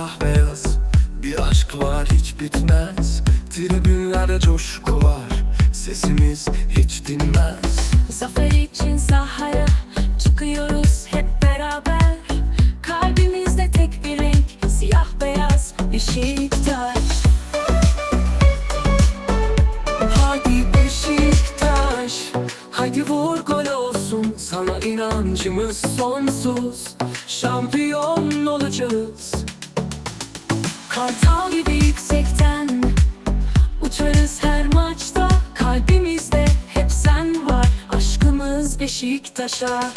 siyah beyaz. Bir aşk var hiç bitmez. Tribünlerde coşku var. Sesimiz hiç dinmez. Zafer için sahaya Çıkıyoruz hep beraber. Kalbimizde tek bir renk Siyah beyaz Beşiktaş. Hadi Beşiktaş Hadi vur gol olsun. Sana inancımız sonsuz. Şampiyon olacağız. Kartal gibi yüksekten Uçarız her maçta. Kalbimizde hep sen var Aşkımız Beşiktaş'a